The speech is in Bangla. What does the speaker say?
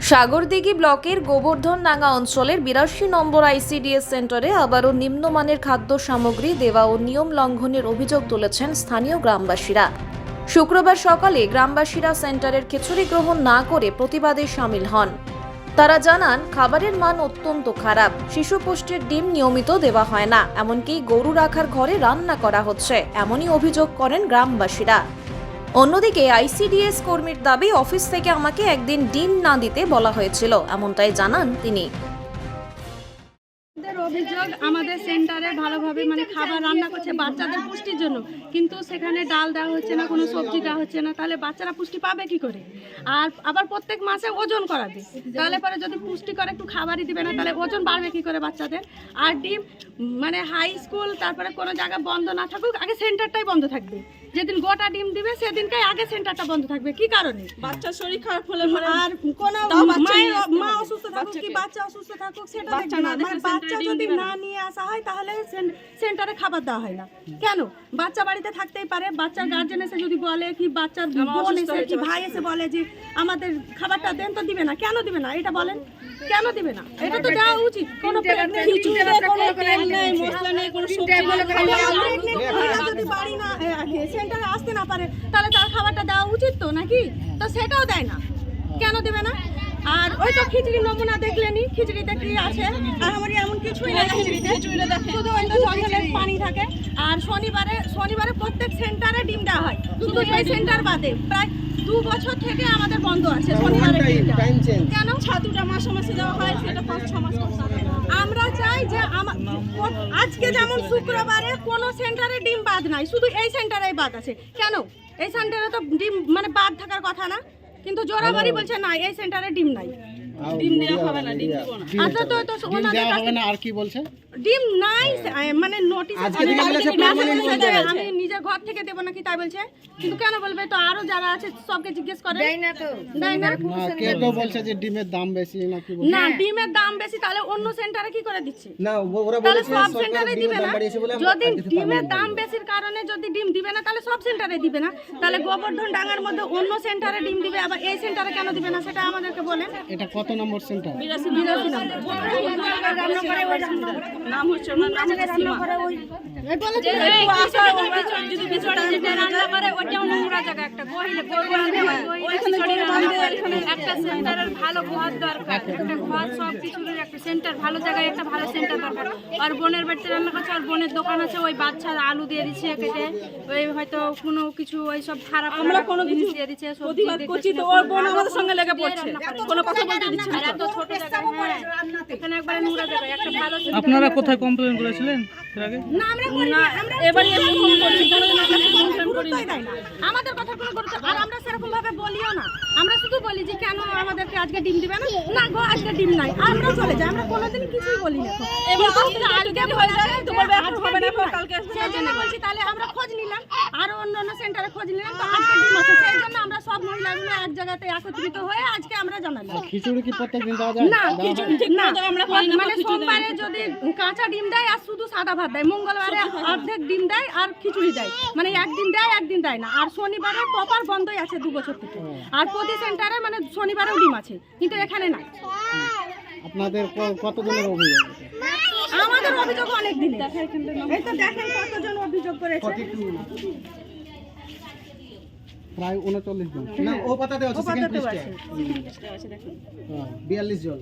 সাগরদিঘি ব্লকের গোবর্ধনডাঙ্গা অঞ্চলের বিরাশি নম্বর আইসিডিএস সেন্টারে আবারও নিম্নমানের খাদ্য সামগ্রী, দেওয়া ও নিয়ম লঙ্ঘনের অভিযোগ তুলেছেন স্থানীয় গ্রামবাসীরা। শুক্রবার সকালে গ্রামবাসীরা সেন্টারের খিচুড়ি গ্রহণ না করে প্রতিবাদে সামিল হন। তারা জানান, খাবারের মান অত্যন্ত খারাপ, শিশু পুষ্টির ডিম নিয়মিত দেওয়া হয় না, এমনকি গরু রাখার ঘরে রান্না করা হচ্ছে, এমনই অভিযোগ করেন গ্রামবাসীরা। অন্যদিকে আইসিডিএস কর্মীর দাবি, অফিস থেকে আমাকে একদিন ডিম না দিতে বলা হয়েছিল, এমনটাই জানান তিনি। অভিযোগ, আমাদের সেন্টারে ভালোভাবে মানে খাবার রান্না করছে বাচ্চাদের পুষ্টির জন্য। কিন্তু সেখানে ডাল দেওয়া হচ্ছে না, কোনো সবজি দেওয়া হচ্ছে না, তাহলে বাচ্চারা পুষ্টি পাবে কি করে? আর আবার প্রত্যেক মাসে ওজন করাবে। তাহলে পরে যদি পুষ্টিকর একটু খাবারই দিবে না, তাহলে ওজন বাড়বে কি করে বাচ্চাদের? আর ডিম মানে হাই স্কুল, তারপরে কোনো জায়গা বন্ধ না থাকুক, আগে সেন্টারটাই বন্ধ থাকবে। যেদিন গোটা ডিম দিবে সেদিনকাই আগে সেন্টারটা বন্ধ থাকবে। কি কারণে? বাচ্চার শরীর খারাপ হলে আর কোনো বাচ্চা মা অসুস্থ থাকুক কি বাচ্চা অসুস্থ থাকুক সেটা বাচ্চা দেখবে না। না। মানে বাচ্চা যদি না। নিয়ে আসা হয় তাহলে সেন- সেন্টারে খাবার দেওয়া হয় না। কেন? বাচ্চা বাড়িতে থাকতেই পারে। বাচ্চার গার্জেন এসে যদি বলে কি বাচ্চার বোন এসে কি ভাই এসে বলে যে আমাদের খাবারটা দেন তো দিবে না। কেন দিবে না? এটা বলেন। কেন দিবে না? এটা তো দেওয়া উচিত। কোনো কোনো মশলা নেই কোনো সবজি বাড়ি না। সেন্টারে আসতে না পারে। তাহলে তার খাবারটা দেওয়া উচিত তো নাকি? তো সেটাও দেয় না। কেন দেবে না? আর ওই তো খিচুড়ি নমুনা দেখলেনি খিচুড়িতে কি আছে। আর আমার এমন কিছুই না খিচুড়িতে। শুধু ওই তো জঙ্গলের পানি থাকে। আর শনিবারে শনিবারে প্রত্যেক সেন্টারে ডিম দেওয়া হয়। শুধু এই সেন্টার বাদে। প্রায় দু বছর থেকে আমাদের বন্ধ আছে শনিবারে ডিমটা। কেন? ছাতুটা মাসে মাসে দেওয়া হয় সেটা পাঁচ ছ মাস। আমরা চাই যে আজকে যেমন শুক্রবারে কোনো সেন্টারে ডিম বাদ নাই শুধু এই সেন্টারেই বাদ আছে। কেন? এই সেন্টারে তো ডিম মানে বাদ থাকার কথা না। কিন্তু জোরাবাড়ি বলছে না এই সেন্টারে ডিম নাই। ডিম দেওয়া হবে না ডিম দিব না। আচ্ছা তো তো ওনাদের কাছে আর কি বলছে? ডিম নাই মানে নোটিশ বলছে। আমি নিজের ঘর থেকে দেবো নাকি তাই বলছে। কিন্তু কেন বলবে? তো আরও যারা আছে সবকে জিজ্ঞেস করে। দেয় না তো। দেয় না। না কেউ কেউ বলছে যে ডিমের দাম বেশি নাকি না ডিমের দাম বেশি তাহলে অন্য সেন্টারে কি করে দিচ্ছে? না ওরা বলেছে সব সেন্টারে দিবে না। বলে যদি ডিমের দাম বেশির কারণে যদি ডিম দিবে না তাহলে সব সেন্টারে দিবে না। তাহলে গোবর্ধন ডাঙ্গার মধ্যে অন্য সেন্টারে ডিম দিবে আবার এই সেন্টারে কেন দিবে না সেটা আমাদেরকে বলেন। এটা কত নম্বর সেন্টার? বিরাশি নম্বর। নাম হচ্ছে ওনার নাম হচ্ছে সীমা। যদি বিছড়া যেটা রান্না করে ওটাও নোংরা জায়গা একটা গহিলে একটা সেন্টারের ভালো ঘর দরকার একটা ঘর সব কিছুর একটা সেন্টার ভালো জায়গায় একটা ভালো সেন্টার দরকার। আর বোনের বাড়িতে রান্না করছে আর বোনের দোকান আছে ওই বাচ্চা আলু দিয়ে দিচ্ছে কেটে ওই হয়তো কোনো কিছু ওই সব খারাপ আমরা কোনো জিনিস দিয়ে দিচ্ছে সবজি প্রতিবাদ করছি তো ওর কোনো বোন আমাদের সঙ্গে লেগে পড়ছে। কোনো কথা বলতে দিচ্ছে না। এত ছোট জায়গায় হ্যাঁ এখানে একবারে নোংরা জায়গায় একটা ভালো center আপনারা কোথায় কমপ্লেন করেছিলেন এর আগে? না আমরা করি না, আমরা এবারই আমি করছি কোনোদিন আমরা কমপ্লেন করিনি না আমাদের কথা কোনো আর আমরা সেরকম ভাবে বলিও না। আমরা শুধু বলি যে কেন আমাদেরকে আজকে ডিম দিবে না? না গো আজকে ডিম নাই। আমরা চলে যাই। আমরা কোনোদিন কিছুই বলি না। এবার আজকে হয়ে যায় তো বলবে এখন হবে না কালকে আসবে সেই বলছি তাহলে আমরা খোঁজ নিলাম। আরও অন্য সেন্টারে খোঁজ নিলাম তো আজকে ডিম আছে সেই জন্য আমরা সব মহিলাগুলো এক জায়গাতে একত্রিত হয়ে আজকে আমরা জানালাম। খিচুড়ি কি প্রত্যেকদিন দেওয়া যায়? না খিচুড়ি ঠিক না। আমরা পাই না, মানে সোমবারে যদি কাঁচা ডিম দেয় আর শুধু সাদা ভাত দেয় মঙ্গলবারে অর্ধেক ডিম দেয় আর খিচুড়ি দেয়। মানে একদিন দেয় একদিন দেয় না। আর শনিবারে প্রপার বন্ধই আছে দু বছর থেকে। আর প্রতি সেন্টারে মানে শনিবারেও ডিম আছে কিন্তু এখানে নাই। আপনাদের কতজনের অভিযোগ? আমাদের অভিযোগ অনেক দিনে এই তো দেখেন কতজন অভিযোগ করেছে। প্রায় উনচল্লিশ জন। না ও পাতাতে আছে হ্যাঁ। বিয়াল্লিশ জন।